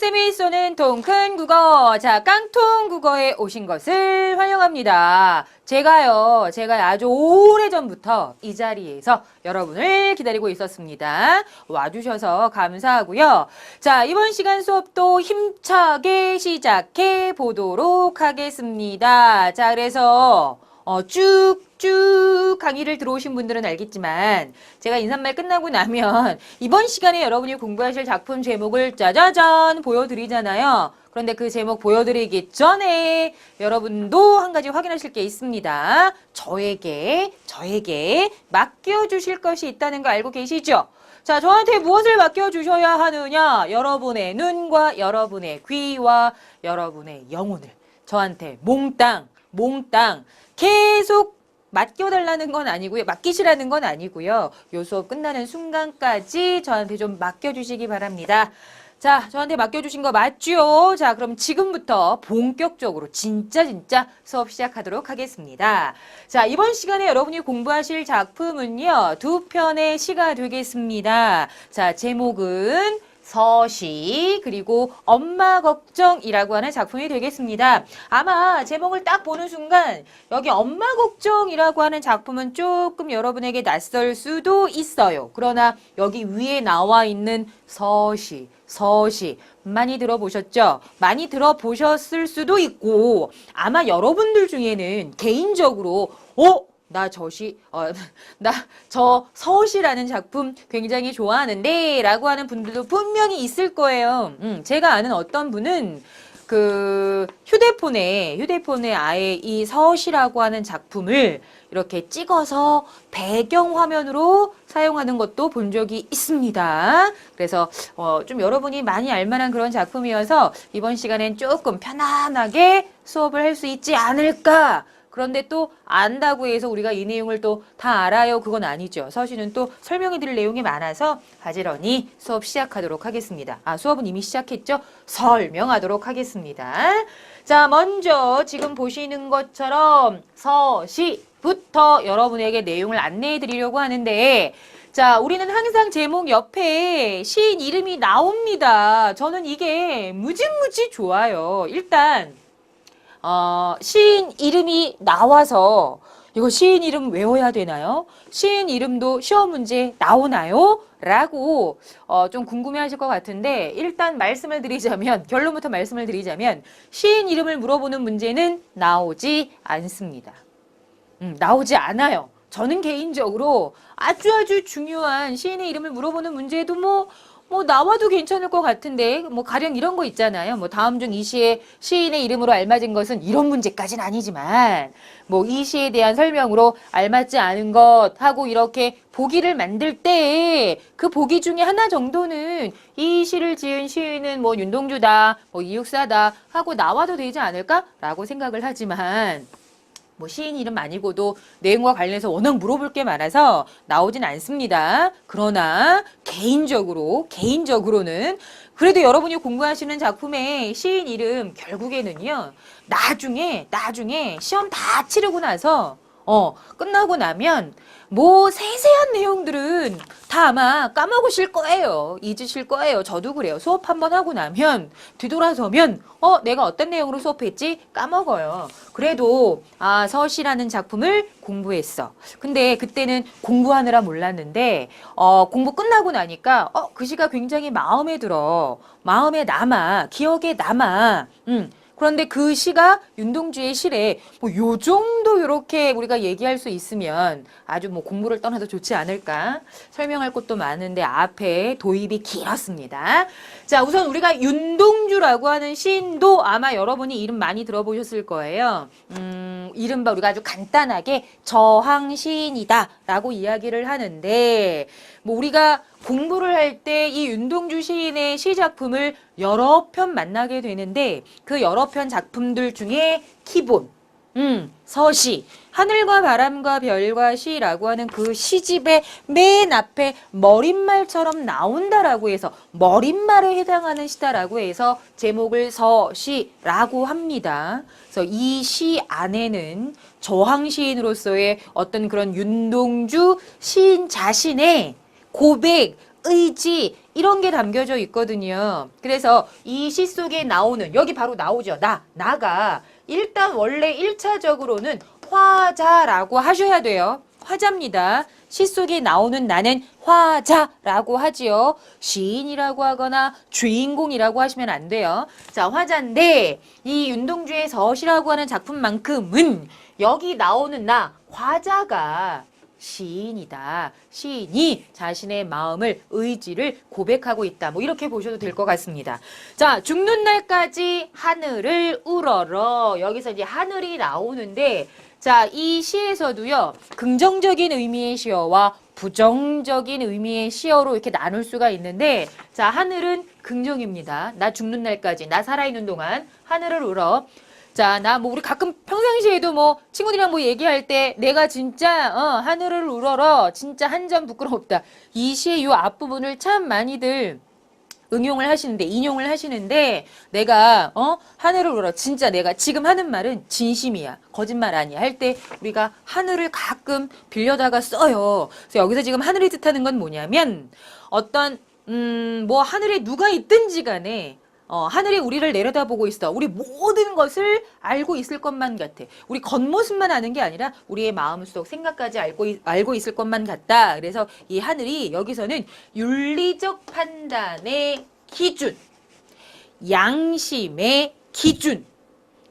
쌤이 쏘는 통큰 국어. 자, 깡통 국어에 오신 것을 환영합니다. 제가요, 제가 아주 오래전부터 이 자리에서 여러분을 기다리고 있었습니다. 와주셔서 감사하고요. 자, 이번 시간 수업도 힘차게 시작해 보도록 하겠습니다. 자, 그래서 어, 쭉쭉 강의를 들어오신 분들은 알겠지만 제가 인사말 끝나고 나면 이번 시간에 여러분이 공부하실 작품 제목을 짜자잔 보여드리잖아요. 그런데 그 제목 보여드리기 전에 여러분도 한 가지 확인하실 게 있습니다. 저에게, 저에게 맡겨주실 것이 있다는 거 알고 계시죠? 자, 저한테 무엇을 맡겨주셔야 하느냐? 여러분의 눈과 여러분의 귀와 여러분의 영혼을 저한테 몽땅, 몽땅 계속 맡겨달라는 건 아니고요. 맡기시라는 건 아니고요. 요 수업 끝나는 순간까지 저한테 좀 맡겨주시기 바랍니다. 자, 저한테 맡겨주신 거 맞죠? 자, 그럼 지금부터 본격적으로 진짜 진짜 수업 시작하도록 하겠습니다. 자, 이번 시간에 여러분이 공부하실 작품은요, 두 편의 시가 되겠습니다. 자, 제목은 서시 그리고 엄마 걱정이라고 하는 작품이 되겠습니다. 아마 제목을 딱 보는 순간 여기 엄마 걱정이라고 하는 작품은 조금 여러분에게 낯설 수도 있어요. 그러나 여기 위에 나와 있는 서시, 서시 많이 들어보셨죠? 많이 들어보셨을 수도 있고 아마 여러분들 중에는 개인적으로 어? 나 저시, 어, 나 저 서시라는 작품 굉장히 좋아하는데 라고 하는 분들도 분명히 있을 거예요. 음, 제가 아는 어떤 분은 그 휴대폰에, 휴대폰에 아예 이 서시라고 하는 작품을 이렇게 찍어서 배경 화면으로 사용하는 것도 본 적이 있습니다. 그래서 어, 좀 여러분이 많이 알만한 그런 작품이어서 이번 시간엔 조금 편안하게 수업을 할 수 있지 않을까 그런데 또 안다고 해서 우리가 이 내용을 또 다 알아요. 그건 아니죠. 서시는 또 설명해 드릴 내용이 많아서 바지런히 수업 시작하도록 하겠습니다. 아, 수업은 이미 시작했죠? 설명하도록 하겠습니다. 자, 먼저 지금 보시는 것처럼 서시부터 여러분에게 내용을 안내해 드리려고 하는데 자, 우리는 항상 제목 옆에 시인 이름이 나옵니다. 저는 이게 무지무지 좋아요. 일단 어, 시인 이름이 나와서 이거 시인 이름 외워야 되나요? 시인 이름도 시험 문제 나오나요? 라고 어, 좀 궁금해 하실 것 같은데 일단 말씀을 드리자면 결론부터 말씀을 드리자면 시인 이름을 물어보는 문제는 나오지 않습니다. 음, 나오지 않아요. 저는 개인적으로 아주 아주 중요한 시인의 이름을 물어보는 문제도 뭐, 뭐, 나와도 괜찮을 것 같은데, 뭐, 가령 이런 거 있잖아요. 뭐, 다음 중 이 시의 시인의 이름으로 알맞은 것은 이런 문제까지는 아니지만, 뭐, 이 시에 대한 설명으로 알맞지 않은 것 하고 이렇게 보기를 만들 때, 그 보기 중에 하나 정도는 이 시를 지은 시인은 뭐, 윤동주다, 뭐, 이육사다 하고 나와도 되지 않을까라고 생각을 하지만, 뭐 시인 이름 아니고도 내용과 관련해서 워낙 물어볼 게 많아서 나오진 않습니다. 그러나 개인적으로 개인적으로는 그래도 여러분이 공부하시는 작품의 시인 이름 결국에는요. 나중에 나중에 시험 다 치르고 나서 어 끝나고 나면 뭐 세세한 내용들은 다 아마 까먹으실 거예요. 잊으실 거예요. 저도 그래요. 수업 한번 하고 나면 뒤돌아서면 어 내가 어떤 내용으로 수업했지 까먹어요. 그래도 아 서시라는 작품을 공부했어. 근데 그때는 공부하느라 몰랐는데 어 공부 끝나고 나니까 어그 시가 굉장히 마음에 들어. 마음에 남아. 기억에 남아. 음. 그런데 그 시가 윤동주의 시래 뭐 요 정도 이렇게 우리가 얘기할 수 있으면 아주 뭐 공부를 떠나도 좋지 않을까 설명할 것도 많은데 앞에 도입이 길었습니다. 자 우선 우리가 윤동주라고 하는 시인도 아마 여러분이 이름 많이 들어보셨을 거예요. 음 이른바 우리가 아주 간단하게 저항 시인이다 라고 이야기를 하는데 뭐 우리가 공부를 할 때 이 윤동주 시인의 시 작품을 여러 편 만나게 되는데 그 여러 편 작품들 중에 기본, 음, 서시, 하늘과 바람과 별과 시라고 하는 그 시집의 맨 앞에 머릿말처럼 나온다라고 해서 머릿말에 해당하는 시다라고 해서 제목을 서시라고 합니다. 그래서 이 시 안에는 저항 시인으로서의 어떤 그런 윤동주 시인 자신의 고백, 의지 이런 게 담겨져 있거든요. 그래서 이 시 속에 나오는 여기 바로 나오죠. 나 나가 일단 원래 일차적으로는 화자라고 하셔야 돼요. 화자입니다. 시 속에 나오는 나는 화자라고 하지요. 시인이라고 하거나 주인공이라고 하시면 안 돼요. 자, 화자인데 이 윤동주의 서시라고 하는 작품만큼은 여기 나오는 나 화자가 시인이다. 시인이 자신의 마음을 의지를 고백하고 있다. 뭐 이렇게 보셔도 될 것 같습니다. 자, 죽는 날까지 하늘을 우러러 여기서 이제 하늘이 나오는데 자, 이 시에서도요. 긍정적인 의미의 시어와 부정적인 의미의 시어로 이렇게 나눌 수가 있는데 자, 하늘은 긍정입니다. 나 죽는 날까지 나 살아있는 동안 하늘을 울어 자, 나 뭐 우리 가끔 평상시에도 뭐 친구들이랑 뭐 얘기할 때 내가 진짜 어, 하늘을 우러러 진짜 한 점 부끄럽다. 이 시의 요 앞부분을 참 많이들 응용을 하시는데 인용을 하시는데 내가 어? 하늘을 울어. 진짜 내가 지금 하는 말은 진심이야. 거짓말 아니야. 할 때 우리가 하늘을 가끔 빌려다가 써요. 그래서 여기서 지금 하늘이 뜻하는 건 뭐냐면 어떤 음 뭐 하늘에 누가 있든지 간에 어, 하늘이 우리를 내려다보고 있어. 우리 모든 것을 알고 있을 것만 같아. 우리 겉모습만 아는 게 아니라 우리의 마음속 생각까지 알고, 있- 알고 있을 것만 같다. 그래서 이 하늘이 여기서는 윤리적 판단의 기준, 양심의 기준,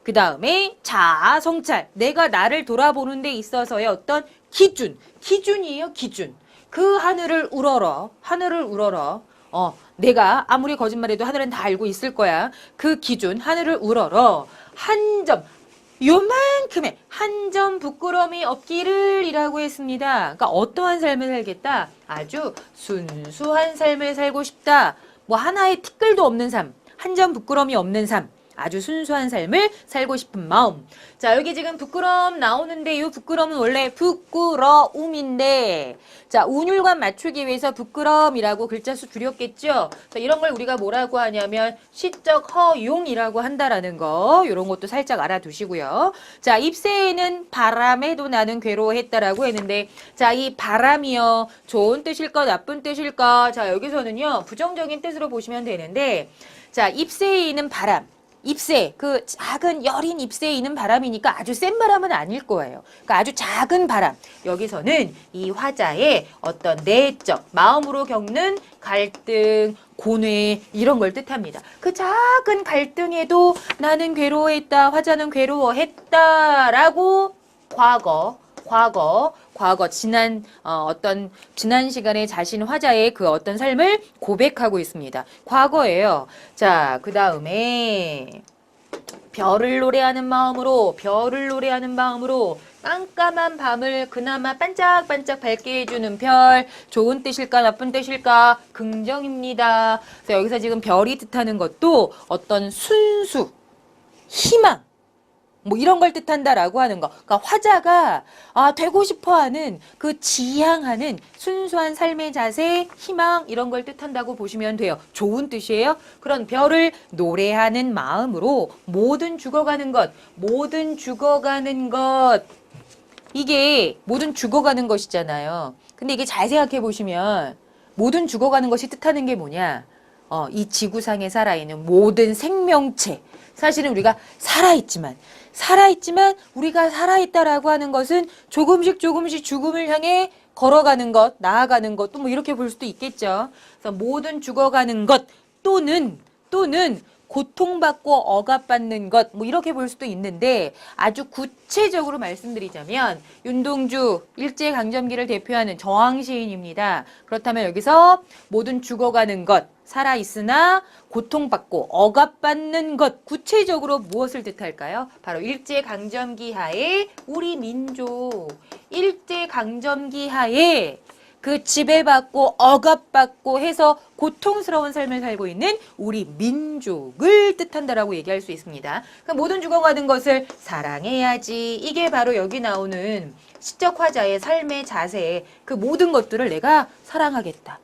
그 다음에 자아 성찰, 내가 나를 돌아보는 데 있어서의 어떤 기준, 기준이에요, 기준. 그 하늘을 우러러, 하늘을 우러러, 어, 내가 아무리 거짓말해도 하늘은 다 알고 있을 거야. 그 기준, 하늘을 우러러, 한 점, 요만큼의 한 점 부끄러움이 없기를 이라고 했습니다. 그러니까 어떠한 삶을 살겠다? 아주 순수한 삶을 살고 싶다. 뭐 하나의 티끌도 없는 삶, 한 점 부끄러움이 없는 삶. 아주 순수한 삶을 살고 싶은 마음. 자, 여기 지금 부끄러움 나오는데 이 부끄러움은 원래 부끄러움인데 자, 운율관 맞추기 위해서 부끄러움이라고 글자 수 줄였겠죠? 자, 이런 걸 우리가 뭐라고 하냐면 시적 허용이라고 한다라는 거. 이런 것도 살짝 알아두시고요. 자, 입새에는 바람에도 나는 괴로워했다라고 했는데 자, 이 바람이요. 좋은 뜻일까 나쁜 뜻일까? 자, 여기서는요. 부정적인 뜻으로 보시면 되는데 자, 입새에 있는 바람. Ip새, 그 작은 여린 ip새에 있는 바람이니까 아주 센 바람은 아닐 거예요. 그러니까 아주 작은 바람. 여기서는 이 화자의 어떤 내적, 마음으로 겪는 갈등, 고뇌, 이런 걸 뜻합니다. 그 작은 갈등에도 나는 괴로워했다, 화자는 괴로워했다라고 과거, 과거, 과거, 지난, 어, 어떤, 지난 시간에 자신 화자의 그 어떤 삶을 고백하고 있습니다. 과거예요. 자, 그 다음에, 별을 노래하는 마음으로, 별을 노래하는 마음으로, 깜깜한 밤을 그나마 반짝반짝 밝게 해주는 별, 좋은 뜻일까, 나쁜 뜻일까, 긍정입니다. 그래서 여기서 지금 별이 뜻하는 것도 어떤 순수, 희망, 뭐 이런 걸 뜻한다라고 하는 거. 그러니까 화자가 아 되고 싶어하는 그 지향하는 순수한 삶의 자세, 희망 이런 걸 뜻한다고 보시면 돼요. 좋은 뜻이에요. 그런 별을 노래하는 마음으로 모든 죽어가는 것, 모든 죽어가는 것 이게 모든 죽어가는 것이잖아요. 근데 이게 잘 생각해 보시면 모든 죽어가는 것이 뜻하는 게 뭐냐? 어, 이 지구상에 살아있는 모든 생명체. 사실은 우리가 살아있지만, 살아있지만 우리가 살아있다라고 하는 것은 조금씩 조금씩 죽음을 향해 걸어가는 것, 나아가는 것, 또 뭐 이렇게 볼 수도 있겠죠. 그래서 모든 죽어가는 것 또는, 또는 고통받고 억압받는 것, 뭐 이렇게 볼 수도 있는데 아주 구체적으로 말씀드리자면 윤동주 일제강점기를 대표하는 저항시인입니다. 그렇다면 여기서 모든 죽어가는 것, 살아있으나 고통받고 억압받는 것, 구체적으로 무엇을 뜻할까요? 바로 일제강점기 하에 우리 민족, 일제강점기 하에 그 지배받고 억압받고 해서 고통스러운 삶을 살고 있는 우리 민족을 뜻한다라고 얘기할 수 있습니다. 그 모든 죽어가는 것을 사랑해야지. 이게 바로 여기 나오는 시적 화자의 삶의 자세. 그 모든 것들을 내가 사랑하겠다.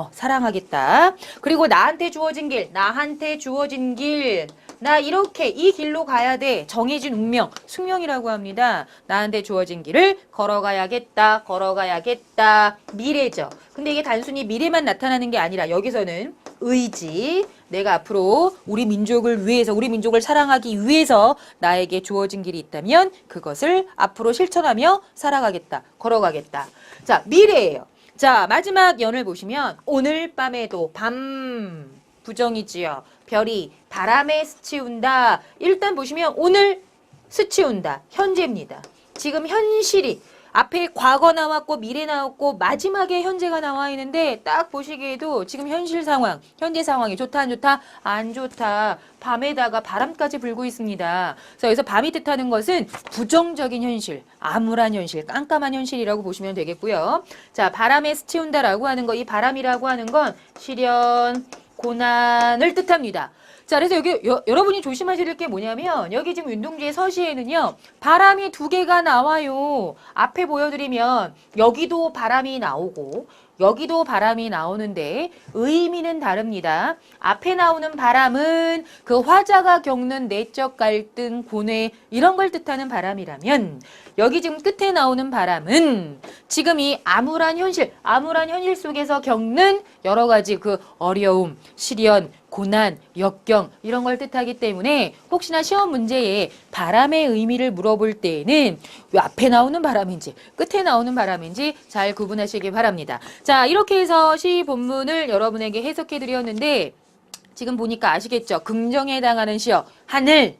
어, 사랑하겠다. 그리고 나한테 주어진 길, 나한테 주어진 길. 나 이렇게 이 길로 가야 돼. 정해진 운명, 숙명이라고 합니다. 나한테 주어진 길을 걸어가야겠다, 걸어가야겠다. 미래죠. 근데 이게 단순히 미래만 나타나는 게 아니라 여기서는 의지, 내가 앞으로 우리 민족을 위해서, 우리 민족을 사랑하기 위해서 나에게 주어진 길이 있다면 그것을 앞으로 실천하며 살아가겠다, 걸어가겠다. 자, 미래예요. 자, 마지막 연을 보시면 오늘 밤에도 밤 부정이지요. 별이 바람에 스치운다. 일단 보시면 오늘 스치운다. 현재입니다. 지금 현실이 앞에 과거 나왔고 미래 나왔고 마지막에 현재가 나와 있는데 딱 보시기에도 지금 현실 상황, 현재 상황이 좋다 안 좋다 안 좋다. 밤에다가 바람까지 불고 있습니다. 그래서 여기서 밤이 뜻하는 것은 부정적인 현실, 암울한 현실, 깜깜한 현실이라고 보시면 되겠고요. 자, 바람에 스치운다라고 하는 거, 이 바람이라고 하는 건 시련, 고난을 뜻합니다. 자, 그래서 여기 여, 여러분이 조심하실 게 뭐냐면 여기 지금 윤동주의 서시에는요. 바람이 두 개가 나와요. 앞에 보여드리면 여기도 바람이 나오고 여기도 바람이 나오는데 의미는 다릅니다. 앞에 나오는 바람은 그 화자가 겪는 내적 갈등, 고뇌 이런 걸 뜻하는 바람이라면 여기 지금 끝에 나오는 바람은 지금 이 암울한 현실, 암울한 현실 속에서 겪는 여러 가지 그 어려움, 시련, 고난, 역경 이런 걸 뜻하기 때문에 혹시나 시험 문제에 바람의 의미를 물어볼 때에는 왜 앞에 나오는 바람인지 끝에 나오는 바람인지 잘 구분하시기 바랍니다. 자, 이렇게 해서 시 본문을 여러분에게 해석해 드렸는데 지금 보니까 아시겠죠? 긍정에 해당하는 시어 하늘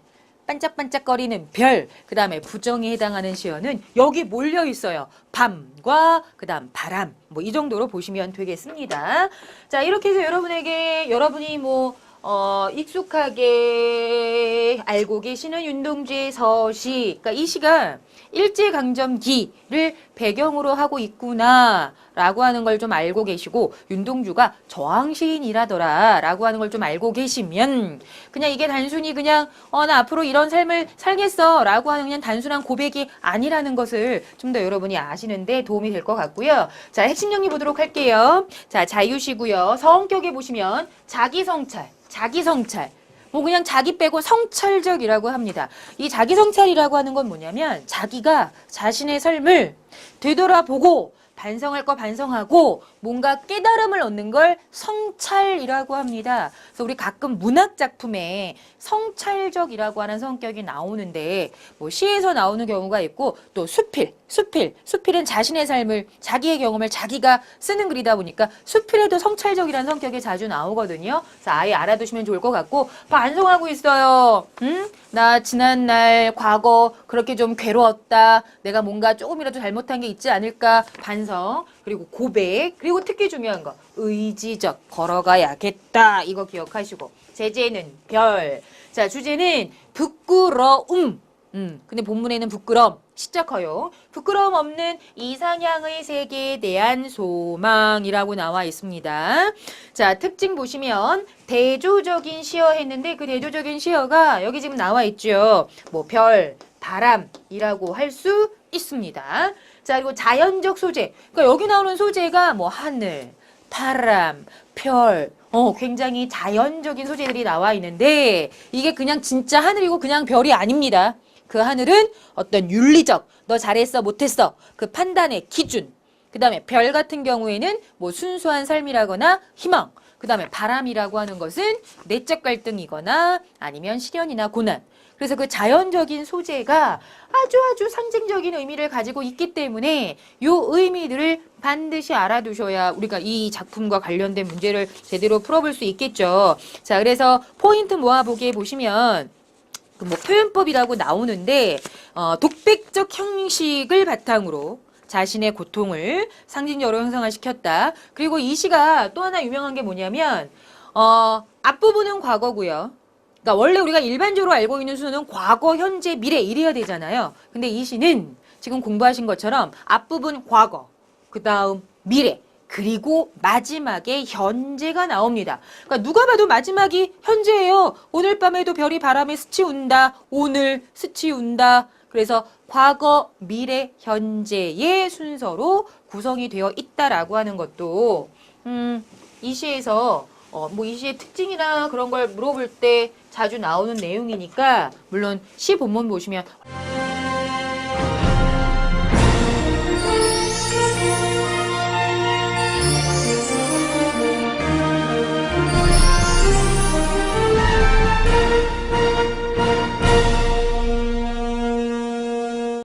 반짝반짝거리는 별, 그 다음에 부정에 해당하는 시어는 여기 몰려 있어요. 밤과 그 다음 바람, 뭐 이 정도로 보시면 되겠습니다. 자, 이렇게 해서 여러분에게 여러분이 뭐 어, 익숙하게 알고 계시는 윤동주의 서시, 그러니까 이 시가 일제강점기를 배경으로 하고 있구나 라고 하는 걸 좀 알고 계시고 윤동주가 저항시인이라더라 라고 하는 걸 좀 알고 계시면 그냥 이게 단순히 그냥 어 나 앞으로 이런 삶을 살겠어 라고 하는 그냥 단순한 고백이 아니라는 것을 좀 더 여러분이 아시는데 도움이 될 것 같고요. 자 핵심 정리 보도록 할게요. 자 자유시고요. 성격에 보시면 자기성찰 자기 성찰 뭐 그냥 자기 빼고 성찰적이라고 합니다. 이 자기 성찰이라고 하는 건 뭐냐면 자기가 자신의 삶을 되돌아보고 반성할 거 반성하고 뭔가 깨달음을 얻는 걸 성찰이라고 합니다. 그래서 우리 가끔 문학 작품에 성찰적이라고 하는 성격이 나오는데 뭐 시에서 나오는 경우가 있고 또 수필, 수필, 수필은 자신의 삶을 자기의 경험을 자기가 쓰는 글이다 보니까 수필에도 성찰적이라는 성격이 자주 나오거든요. 그래서 아예 알아두시면 좋을 것 같고 반성하고 있어요. 응? 나 지난날 과거 그렇게 좀 괴로웠다. 내가 뭔가 조금이라도 잘못한 게 있지 않을까 반성. 그리고 고백 그리고 특히 중요한 거 의지적 걸어가야겠다 이거 기억하시고 제재는 별. 자 주제는 부끄러움. 음, 근데 본문에는 부끄럼 커요. 부끄러움 없는 이상향의 세계에 대한 소망이라고 나와 있습니다. 자, 특징 보시면 대조적인 시어 했는데 그 대조적인 시어가 여기 지금 나와 있죠. 뭐 별, 바람이라고 할 수 있습니다. 자, 그리고 자연적 소재. 그러니까 여기 나오는 소재가 뭐 하늘, 바람, 별, 어, 굉장히 자연적인 소재들이 나와 있는데 이게 그냥 진짜 하늘이고 그냥 별이 아닙니다. 그 하늘은 어떤 윤리적, 너 잘했어, 못했어, 그 판단의 기준. 그 다음에 별 같은 경우에는 뭐 순수한 삶이라거나 희망. 그 다음에 바람이라고 하는 것은 내적 갈등이거나 아니면 시련이나 고난. 그래서 그 자연적인 소재가 아주 아주 상징적인 의미를 가지고 있기 때문에 요 의미들을 반드시 알아두셔야 우리가 이 작품과 관련된 문제를 제대로 풀어볼 수 있겠죠. 자, 그래서 포인트 모아보기에 보시면 그뭐 표현법이라고 나오는데 어, 독백적 형식을 바탕으로 자신의 고통을 상징적으로 형상화시켰다. 그리고 이 시가 또 하나 유명한 게 뭐냐면 어, 앞부분은 과거고요. 그러니까 원래 우리가 일반적으로 알고 있는 수는 과거, 현재, 미래 이래야 되잖아요. 근데 이 시는 지금 공부하신 것처럼 앞부분 과거, 그 다음 미래, 그리고 마지막에 현재가 나옵니다. 그러니까 누가 봐도 마지막이 현재예요. 오늘 밤에도 별이 바람에 스치운다. 오늘 스치운다. 그래서 과거, 미래, 현재의 순서로 구성이 되어 있다라고 하는 것도 음, 이 시에서 어, 뭐 이 시의 특징이나 그런 걸 물어볼 때 자주 나오는 내용이니까 물론 시 본문 보시면